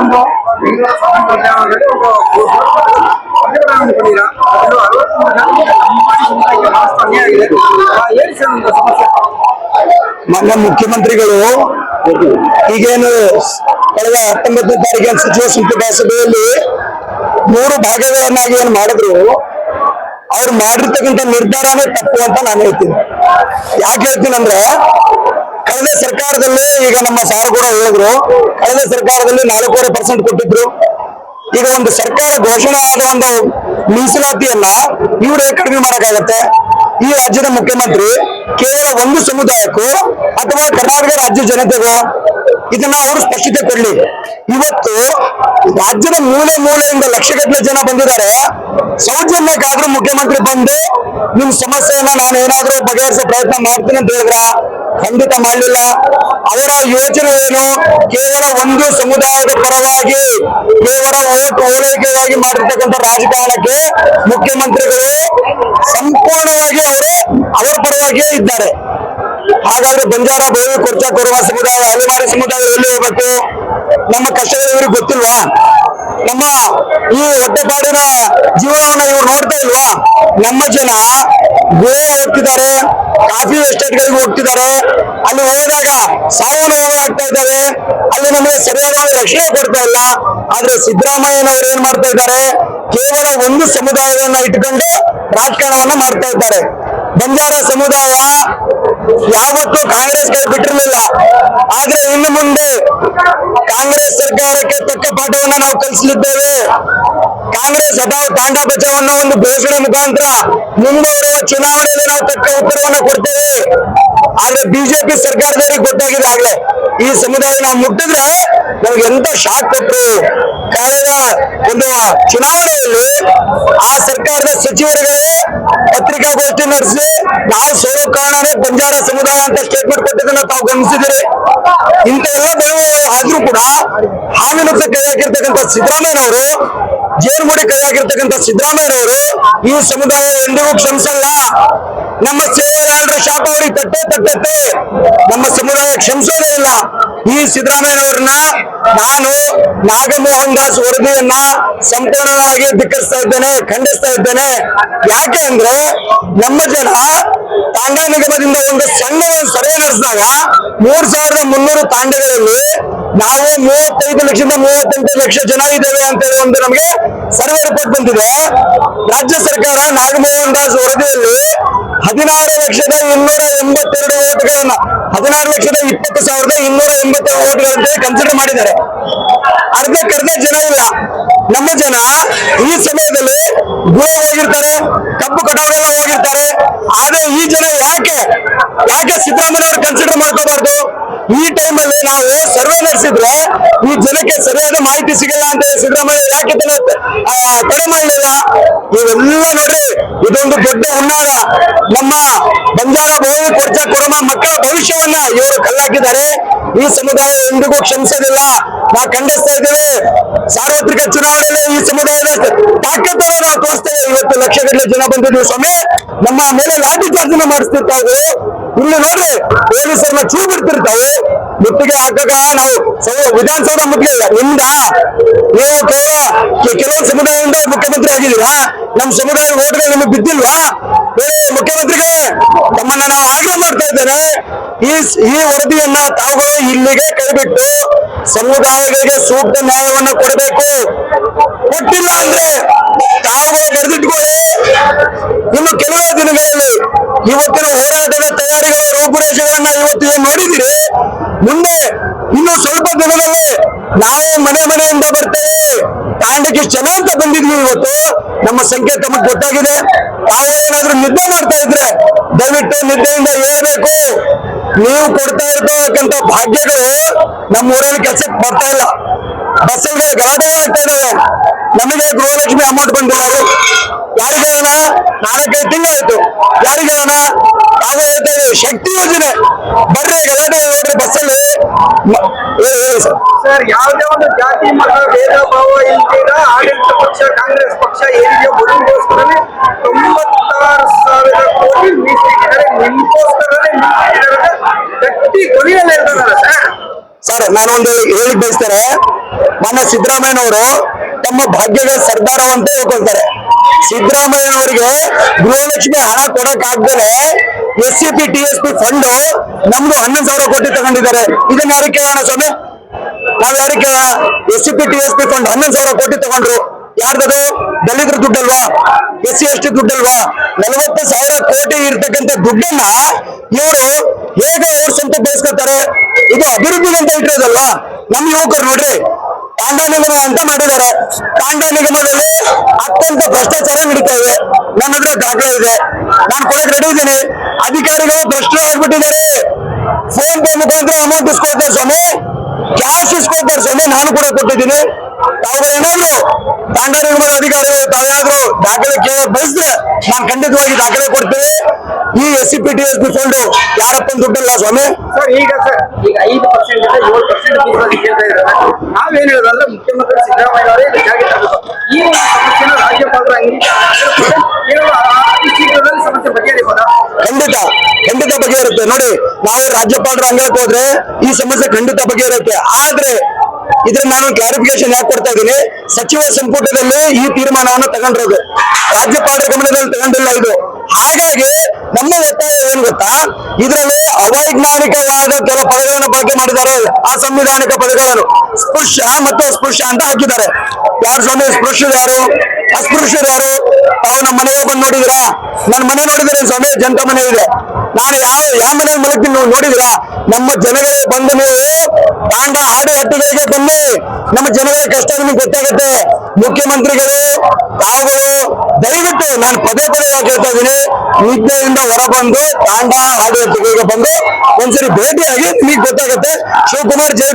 ಒಂದು ಮಾನ್ಯ ಮುಖ್ಯಮಂತ್ರಿಗಳು, ಈಗೇನು ಕಳೆದ ಹತ್ತೊಂಬತ್ತನೇ ತಾರೀಕಿನ ಸಚಿವ ಸಂಪುಟ ಸಭೆಯಲ್ಲಿ ಮೂರು ಭಾಗಗಳನ್ನಾಗಿ ಏನು ಮಾಡಿದ್ರು, ಅವ್ರು ಮಾಡಿರ್ತಕ್ಕಂಥ ನಿರ್ಧಾರನೇ ತಪ್ಪು ಅಂತ ನಾನು ಹೇಳ್ತೀನಿ. ಯಾಕೆ ಹೇಳ್ತೀನಿ ಅಂದ್ರೆ ಕಳೆದ ಸರ್ಕಾರದಲ್ಲಿ ಈಗ ನಮ್ಮ ಸಾರ್ ಕೂಡ ಹೇಳಿದ್ರು. ಕಳೆದ ಸರ್ಕಾರದಲ್ಲಿ ನಾಲ್ಕೂವರೆ ಪರ್ಸೆಂಟ್ ಕೊಟ್ಟಿದ್ರು. ಈಗ ಒಂದು ಸರ್ಕಾರ ಘೋಷಣೆ ಆದ ಒಂದು ಮೀಸಲಾತಿಯನ್ನ ಇವ್ರು ಕಡಿಮೆ ಮಾಡಕ್ಕಾಗತ್ತೆ. ಈ ರಾಜ್ಯದ ಮುಖ್ಯಮಂತ್ರಿ ಕೇವಲ ಒಂದು ಸಮುದಾಯಕ್ಕೂ ಅಥವಾ ಕರ್ನಾಟಕ ರಾಜ್ಯ ಜನತೆಗೂ ಇದನ್ನ ಅವರು ಸ್ಪಷ್ಟತೆ ಕೊಡ್ಲಿ. ಇವತ್ತು ರಾಜ್ಯದ ಮೂಲೆ ಮೂಲೆಯಿಂದ ಲಕ್ಷಗಟ್ಟಲೆ ಜನ ಬಂದಿದ್ದಾರೆ. ಸೌಜನ್ಯಕ್ಕಾದ್ರೂ ಮುಖ್ಯಮಂತ್ರಿ ಬಂದು ನಿಮ್ ಸಮಸ್ಯೆಯನ್ನ ನಾನು ಏನಾದ್ರೂ ಬಗೆಹರಿಸೋ ಪ್ರಯತ್ನ ಮಾಡ್ತೀನಿ ಅಂತ ಹೇಳಿದ್ರ? ಖಂಡಿತ ಮಾಡಲಿಲ್ಲ. ಅವರ ಯೋಚನೆ ಏನು? ಕೇವಲ ಒಂದು ಸಮುದಾಯದ ಪರವಾಗಿ, ಕೇವಲ ಓಟ್ ಓಲೈಕೆಯಾಗಿ ಮಾಡಿರ್ತಕ್ಕಂಥ ರಾಜಕಾರಣಕ್ಕೆ ಮುಖ್ಯಮಂತ್ರಿಗಳು ಸಂಪೂರ್ಣವಾಗಿ ಅವರು, ಅವರ ಪರವಾಗಿಯೇ ಇದ್ದಾರೆ. ಹಾಗಾದ್ರೆ ಬಂಜಾರ ಬೋವಿ ಕೊರ್ಚ, ಕೊರುವ ಸಮುದಾಯ ಅಲೆಮಾರಿ ಸಮುದಾಯ ಎಲ್ಲಿ ಹೋಗ್ಬೇಕು. ನಮ್ಮ ಕಷ್ಟಗಳು ಗೊತ್ತಿಲ್ವಾ? ನಮ್ಮ ಈ ಹೊಟ್ಟೆಪಾಡಿನ ಜೀವನವನ್ನ ಇವ್ರು ನೋಡ್ತಾ ಇಲ್ವಾ? ನಮ್ಮ ಜನ ಗೋವಾ ಹೋಗ್ತಿದ್ದಾರೆ, ಕಾಫಿ ಎಸ್ಟೇಟ್ಗಳಿಗೆ ಹೋಗ್ತಿದ್ದಾರೆ. ಅಲ್ಲಿ ಹೋದಾಗ ಸಾವು ನೋವು ಆಗ್ತಾ ಅಲ್ಲಿ ನಮಗೆ ಸರಿಯಾದ ರಕ್ಷಣೆ ಕೊಡ್ತಾ ಇಲ್ಲ. ಆದ್ರೆ ಸಿದ್ದರಾಮಯ್ಯನವರು ಏನ್ ಮಾಡ್ತಾ ಇದ್ದಾರೆ? ಕೇವಲ ಒಂದು ಸಮುದಾಯವನ್ನ ಇಟ್ಕೊಂಡು ರಾಜಕಾರಣವನ್ನ ಮಾಡ್ತಾ ಇದ್ದಾರೆ. ಬಂಜಾರ ಸಮುದಾಯ ಯಾವತ್ತೂ ಕಾಂಗ್ರೆಸ್ ಕೈ ಬಿಟ್ಟಿರಲಿಲ್ಲ. ಆದ್ರೆ ಇನ್ನು ಮುಂದೆ ಕಾಂಗ್ರೆಸ್ ಸರ್ಕಾರಕ್ಕೆ ತಕ್ಕ ಪಾಠವನ್ನು ನಾವು ಕಲಿಸಲಿದ್ದೇವೆ. ಕಾಂಗ್ರೆಸ್ ಅಭಾವ ತಾಂಡ ಅನ್ನೋ ಒಂದು ಘೋಷಣೆ ಮುಖಾಂತರ ಮುಂಬರುವ ಚುನಾವಣೆಯಲ್ಲಿ ನಾವು ತಕ್ಕ ಉತ್ತರವನ್ನು ಕೊಡ್ತೇವೆ. ಆದ್ರೆ ಬಿಜೆಪಿ ಸರ್ಕಾರದವರಿಗೆ ಗೊತ್ತಾಗಿದೆ ಆಗ್ಲೇ. ಈ ಸಮುದಾಯ ನಾವು ಮುಟ್ಟಿದ್ರೆ ನಮ್ಗೆ ಎಂತ ಶಾಕ್ ಕೊಟ್ಟರು ಕಳೆದ ಒಂದು ಚುನಾವಣೆಯಲ್ಲಿ ಆ ಸರ್ಕಾರದ ಸಚಿವರುಗಳೇ ಪತ್ರಿಕಾಗೋಷ್ಠಿ ನಡೆಸಿ, ನಾವು ಸೋಲೋ ಕಾರಣನೇ ಬಂಜಾರ ಸಮುದಾಯ ಅಂತ ಸ್ಟೇಟ್ಮೆಂಟ್ ಕೊಟ್ಟಿದ್ದನ್ನ ತಾವು ಗಮನಿಸಿದಿರಿ. ಇಂಥ ಎಲ್ಲ ಆದ್ರೂ ಕೂಡ ಹಾವಿನತ್ತ ಕೈ ಹಾಕಿರ್ತಕ್ಕಂಥ ಸಿದ್ದರಾಮಯ್ಯನವರು ಜೇನುಮುಡಿ ಕೈ ಸಿದ್ದರಾಮಯ್ಯನವರು ಈ ಸಮುದಾಯ ಎಂದಿಗೂ ಕ್ಷಮಿಸಲ್ಲ. ನಮ್ಮ ಸೇವೆಯಾಳರ ಶಾಪ ಅವರಿಗೆ ತಟ್ಟೆ ತಟ್ಟತ್ತೆ ನಮ್ಮ ಸಮುದಾಯ ಕ್ಷಮಿಸೋದೇ ಇಲ್ಲ. ಈ ಸಿದ್ದರಾಮಯ್ಯನವ್ರನ್ನ ನಾನು ನಾಗಮೋಹನ್ ದಾಸ್ ವರದಿಯನ್ನ ಸಂಪೂರ್ಣವಾಗಿ ಧಿಕ್ಕರಿಸ್ತಾ ಇದ್ದೇನೆ, ಖಂಡಿಸ್ತಾ ಇದ್ದೇನೆ. ಯಾಕೆ ಅಂದ್ರೆ ನಮ್ಮ ಜನ ತಾಂಡಾ ನಿಗಮದಿಂದ ಒಂದು ಸಣ್ಣ ಸಭೆ ನಡೆಸಿದಾಗ ಮೂರ್ ಸಾವಿರದ ಮುನ್ನೂರು ತಾಂಡಗಳಲ್ಲಿ ನಾವು ಮೂವತ್ತೈದು ಲಕ್ಷದಿಂದ ಮೂವತ್ತೆಂಟು ಲಕ್ಷ ಜನ ಇದ್ದೇವೆ ಅಂತ ಹೇಳಿ ಒಂದು ನಮಗೆ ಸರ್ವೆ ರಿಪೋರ್ಟ್ ಬಂದಿದೆ. ರಾಜ್ಯ ಸರ್ಕಾರ ನಾಗಮೋಹನ್ ದಾಸ್ ವರದಿಯಲ್ಲಿ ಹದಿನಾರು ಲಕ್ಷದ ಇನ್ನೂರ ಎಂಬತ್ತೆರಡು ಓಟ್ಗಳನ್ನ ಹದಿನಾರು ಲಕ್ಷದ ಇಪ್ಪತ್ತು ಸಾವಿರದ ಇನ್ನೂರ ಎಂಬತ್ತೆರಡು ಓಟ್ಗಳಂತೆ ಕನ್ಸಿಡರ್ ಮಾಡಿದ್ದಾರೆ. ಅರ್ಧ ಅರ್ಧಕ್ಕರ್ಧ ಜನ ಇಲ್ಲ. ನಮ್ಮ ಜನ ಈ ಸಮಯದಲ್ಲಿ ಗುಳ ಹೋಗಿರ್ತಾರೆ ಕಬ್ಬು ಕಟಾವೆಲ್ಲ ಹೋಗಿರ್ತಾರೆ ಆದ್ರೆ ಈ ಜನ ಯಾಕೆ? ಯಾಕೆ ಸಿದ್ದರಾಮಯ್ಯ ಕನ್ಸಿಡರ್ ಮಾಡ್ಕೋಬಾರ್ದು? ನಾವು ಸರ್ವೆ ನಡೆಸಿದ್ರೆ ಈ ಜನಕ್ಕೆ ಸರಿಯಾದ ಮಾಹಿತಿ ಸಿಗಲ್ಲ ಅಂತ ಸಿದ್ದರಾಮಯ್ಯ ಆ, ತಡೆ ಮಾಡಲಿಲ್ಲ ಇವೆಲ್ಲ ನೋಡ್ರಿ ಇದೊಂದು ದೊಡ್ಡ ಹುನ್ನಾರ ನಮ್ಮ ಬಂಜಾರ ಬಹು ಕೊರ್ಚ ಕೊಡಮ ಮಕ್ಕಳ ಭವಿಷ್ಯವನ್ನ ಇವರು ಕಲ್ಲಾಕಿದ್ದಾರೆ. ಈ ಸಮುದಾಯ ಎಂದಿಗೂ ಕ್ಷಮಿಸೋದಿಲ್ಲ. ನಾವು ಖಂಡಿಸ್ತಾ ಇದ್ದೇವೆ. ಸಾರ್ವತ್ರಿಕ ಚುನಾವಣೆಯಲ್ಲಿ ಈ ಸಮುದಾಯದ ತಾಕತ್ತನ್ನು ನಾವು ತೋರಿಸ್ತೇವೆ ಇವತ್ತು ಲಕ್ಷಗಟ್ಟಲೆ ಜನ ಬಂದಿದ್ದೀವಿ ಸ್ವಾಮಿ. ನಮ್ಮ ಮೇಲೆ ಲಾಠಿ ಚಾರ್ಜ್ ಮಾಡಿಸ್ತಿರ್ತಾವೆ ಇಲ್ಲಿ ನೋಡ್ರಿ ಪೊಲೀಸರನ್ನ ಚೂ ಬಿಡ್ತಿರ್ತಾವೆ ಮುತ್ತಿಗೆ ಹಾಕಾಗ ನಾವು ವಿಧಾನಸೌಧ ಮುತ್ತಿಗೆ ನಿಮ್ದ ನೀವು ಕೇವಲ ಕೆ- ಕೆಲವೊಂದು ಸಮುದಾಯದಿಂದ ಮುಖ್ಯಮಂತ್ರಿ ಆಗಿದ್ದೀರಾ ನಮ್ಮ ಸಮುದಾಯ ಓಟ್ಗಳು ನಿಮಗೆ ಬಿದ್ದಿಲ್ವಾ? ಮುಖ್ಯಮಂತ್ರಿಗಳೇ ತಮ್ಮನ್ನ ನಾವು ಆಗ್ರಹ ಮಾಡ್ತಾ ಇದ್ದೇನೆ ಈ ಈ ವರದಿಯನ್ನ ತಾವುಗಳು ಇಲ್ಲಿಗೆ ಕೈಬಿಟ್ಟು ಸಮುದಾಯಗಳಿಗೆ ಸೂಕ್ತ ನ್ಯಾಯವನ್ನ ಕೊಡಬೇಕು. ಕೊಟ್ಟಿಲ್ಲ ಅಂದ್ರೆ ತಾವುಗಳು ಬರೆದಿಟ್ಕೊಳ್ಳಿ. ಇನ್ನು ಕೆಲವೇ ದಿನಗಳಲ್ಲಿ ಇವತ್ತಿನ ಹೋರಾಟದ ತಯಾರಿಗಳ ರೂಪುರೇಷೆಗಳನ್ನ ಇವತ್ತು ಏನ್ ನೋಡಿದಿರಿ ಮುಂದೆ ಇನ್ನು ಸ್ವಲ್ಪ ದಿನದಲ್ಲಿ ನಾವೇ ಮನೆ ಮನೆಯಿಂದ ಬರ್ತೇವೆ. ತಾಂಡಕ್ಕೆ ಜನ ಅಂತ ಬಂದಿದ್ವಿ ಇವತ್ತು. ನಮ್ಮ ಸಂಖ್ಯೆ ತಮಗೆ ಗೊತ್ತಾಗಿದೆ. ತಾವು ಏನಾದ್ರೂ ನಿದ್ದೆ ಮಾಡ್ತಾ ಇದ್ರೆ ದಯವಿಟ್ಟು ನಿದ್ದೆಯಿಂದ ಹೇಳ್ಬೇಕು ನೀವು ಕೊಡ್ತಾ ಇರ್ತಕ್ಕಂಥ ಭಾಗ್ಯಗಳು ನಮ್ಮ ಊರಲ್ಲಿ ಕೆಲಸಕ್ಕೆ ಬರ್ತಾ ಇಲ್ಲ. ಬಸ್ಸಲ್ಲಿ ಗಲಾಟೆಗಳು ಆಗ್ತಾ ಇದಾವೆ. ನಮಗೆ ಗೃಹಲಕ್ಷ್ಮಿ ಅಮೌಂಟ್ ಬಂದಿಲ್ಲ ಅದು. ಯಾರಿಗೆ ಹೇಳೋಣ ನಾಲ್ಕೈದು ತಿಂಗಳಾಯ್ತು. ಯಾರಿಗೆ ಹೇಳೋಣ ತಾವು ಹೇಳ್ತಾ ಇದ್ದೀವಿ ಶಕ್ತಿ ಯೋಜನೆ. ಬರ್ರಿ ಗಲಾಟೆ ನೋಡ್ರಿ ಬಸ್ಸಲ್ಲಿ. ಸರ್ ಸರ್ ಯಾವುದೇ ಒಂದು ಜಾತಿ ಮತ ಭೇದ ಭಾವ ಇಲ್ದಿರ ಆಡಳಿತ ಪಕ್ಷ ಕಾಂಗ್ರೆಸ್ ಪಕ್ಷ ಏನಿದೆಯೋ ಬದುಕೋಸ್ಕರನೇ ತೊಂಬತ್ತಾರು ಸಾವಿರ ಕೋಟಿ ಮೀಸಲಿಟ್ಟಿದ್ದಾರೆ. ನಿಮ್ಗೋಸ್ಕರನೇ ಮೀಸಲಿಟ್ಟಿದ್ದಾರೆ. ಗಟ್ಟಿ ಕೊನೆಯಲ್ಲಿ ಇರ್ತಾರಲ್ಲ ಸರ್. ಸರ್ ನಾನೊಂದು ಒಂದು ಹೇಳಿ ಬಯಸ್ತಾರೆ. ಮನ ಸಿದ್ದರಾಮಯ್ಯ ಅವರು ತಮ್ಮ ಭಾಗ್ಯದ ಸರ್ದಾರವಂತ ಹೇಳ್ಕೊಳ್ತಾರೆ. ಸಿದ್ದರಾಮಯ್ಯನವರಿಗೆ ಗೃಹಲಕ್ಷ್ಮಿ ಹಣ ಕೊಡಕ್ ಆಗ್ದೇನೆ S C P T S P fund ನಮ್ದು ಹನ್ನೊಂದು ಸಾವಿರ ಕೋಟಿ ತಗೊಂಡಿದ್ದಾರೆ. ಇದನ್ನ ಯಾರು ಕೇಳೋಣ ಸ್ವಾಮಿ? ನಾವ್ ಯಾರು ಕೇಳೋಣ? S C P T S P fund ಹನ್ನೊಂದು ಸಾವಿರ ಕೋಟಿ ತಗೊಂಡ್ರು. ಯಾರ್ದದು ದಲಿತರ ದುಡ್ಡಲ್ವಾ? ಎಸ್ ಸಿ ಎಸ್ ಟಿ ದುಡ್ಡಲ್ವಾ? ನಲವತ್ತು ಸಾವಿರ ಕೋಟಿ ಇರ್ತಕ್ಕಂಥ ದುಡ್ಡನ್ನ ಇವರು ಹೇಗೆ ಅವ್ರು ಸ್ವಂತ ಬೇಸ್ಕೊತಾರೆ ಇದು ಅಭಿವೃದ್ಧಿಗೆ ಅಂತ ಇಟ್ಟಿರೋದಲ್ವಾ? ನಮ್ ಯುವಕರು ನೋಡ್ರಿ. ತಾಂಡ ನಿಗಮ ಅಂತ ಮಾಡಿದ್ದಾರೆ. ತಾಂಡ ನಿಗಮದಲ್ಲಿ ಅತ್ಯಂತ ಭ್ರಷ್ಟಾಚಾರ ನಡೀತಾ ಇದೆ. ನನ್ನ ಹತ್ರ ದಾಖಲೆ ಇದೆ. ನಾನು ಕೊಡಕ್ ರೆಡಿ ಇದ್ದೀನಿ. ಅಧಿಕಾರಿಗಳು ಭ್ರಷ್ಟರು ಆಗ್ಬಿಟ್ಟಿದ್ದಾರೆ. ಪೇ ಮುಖಾಂತರ ಅಮೌಂಟ್ ಇಸ್ಕೊಳ್ತಾರೆ ಸ್ವಾಮಿ. ಕ್ಯಾಶ್ ಇಸ್ಕೊಳ್ತಾರೆ ಸ್ವಾಮಿ ನಾನು ಕೂಡ ಕೊಟ್ಟಿದ್ದೀನಿ. ತಾವುಗಳೇನಾದ್ರು ತಾಂಡ ಮೇಲೆ ಅಧಿಕಾರಿಗಳು ತಾವ್ಯಾದ್ರು ದಾಖಲೆ ಕೇಳಕ್ ಬಯಸಿದ್ರೆ ನಾನು ಖಂಡಿತವಾಗಿ ದಾಖಲೆ ಕೊಡ್ತೀನಿ. ಈ S C P T S P fund ಯಾರಪ್ಪನ ದುಡ್ಡಲ್ಲ ಸ್ವಾಮಿ. ಸರ್ ಈಗ ಸರ್ ಈಗ ಐದು ಪರ್ಸೆಂಟ್ ಏಳು ಪರ್ಸೆಂಟ್ ಕೇಳ್ತಾ ಇದ್ದಾರೆ. ನಾವೇನ್ ಹೇಳೋದಂದ್ರೆ ಮುಖ್ಯಮಂತ್ರಿ ಸಿದ್ದರಾಮಯ್ಯ ಅವರೇ ಜಾರಿಗೆ ತರಬೇಕು ಈ ಒಂದು ಸಮಸ್ಯೆನ ರಾಜ್ಯಪಾಲರ ಅಂಗೀಕಾರ ಶೀಘ್ರದಲ್ಲಿ ಸಮಸ್ಯೆ ಬಗೆಹರಿಬೋದಾ? ಖಂಡಿತ. ಬಗೆಹರುತ್ತೆ ನೋಡಿ, ನಾವು ರಾಜ್ಯಪಾಲರ ಅಂಗಳಕ್ಕೆ ಹೋದ್ರೆ ಈ ಸಮಸ್ಯೆ ಖಂಡಿತ ಬಗೆಹರುತ್ತೆ ಆದ್ರೆ ಇದ್ರ ನಾನು ಕ್ಲಾರಿಫಿಕೇಶನ್ ಯಾಕೆ ಕೊಡ್ತಾ ಇದ್ದೀನಿ? ಸಚಿವ ಸಂಪುಟದಲ್ಲಿ ಈ ತೀರ್ಮಾನವನ್ನು ತಗೊಂಡಿರೋದು. ರಾಜ್ಯಪಾಲರ ಗಮನದಲ್ಲಿ ತಗೊಂಡಿಲ್ಲ ಇದು. ಹಾಗಾಗಿ ನಮ್ಮ ಒತ್ತಾಯ ಏನ್ ಗೊತ್ತಾ? ಇದರಲ್ಲಿ ಅವೈಜ್ಞಾನಿಕವಾದ ಕೆಲ ಪದಗಳನ್ನು ಬಳಕೆ ಮಾಡಿದ್ದಾರೆ. ಆ ಸಂವಿಧಾನಿಕ ಪದಗಳನ್ನು ಸ್ಪೃಶ್ಯ ಮತ್ತು ಅಸ್ಪೃಶ್ಯ ಅಂತ ಹಾಕಿದ್ದಾರೆ. ಯಾರು ಸ್ವಾಮಿ, ಸ್ಪೃಶ್ಯರು ಯಾರು? ನೋಡಿದಿರಾ? ನನ್ನ ಮನೆ ನೋಡಿದ್ರೆ ಸ್ವಾಮಿ? ಜನತ ಮನೆ ಇದೆ. ನಾನು ಯಾವ ಯಾವ ಮನೆ ಮಲಗ್ತೀನಿ ನೀವು ನೋಡಿದಿರಾ? ನಮ್ಮ ಜನಗಳಿಗೆ ಬಂದು ನೀವು ತಾಂಡ ಹಾಡು ಹಟ್ಟುಗಳಿಗೆ ಬನ್ನಿ. ನಮ್ಮ ಜನಗಳ ಕಷ್ಟ ನಿಮಗೆ ಗೊತ್ತಾಗುತ್ತೆ. ಮುಖ್ಯಮಂತ್ರಿಗಳು ತಾವುಗಳು ದಯವಿಟ್ಟು ನಾನು ಪದೇ ಪದೇ ಯಾಕೆ ಹೇಳ್ತಾ ಇದ್ದೀನಿ. ನಿದ್ದೆಯಿಂದ ಹೊರಬಂದು ತಾಂಡ ಹಾಡು ಹಟ್ಟುಗಳಿಗೆ ಬಂದು ಒಂದ್ಸರಿ ಭೇಟಿಯಾಗಿ ನಿಮಗೆ ಗೊತ್ತಾಗುತ್ತೆ. ಶಿವಕುಮಾರ್, ಜೈ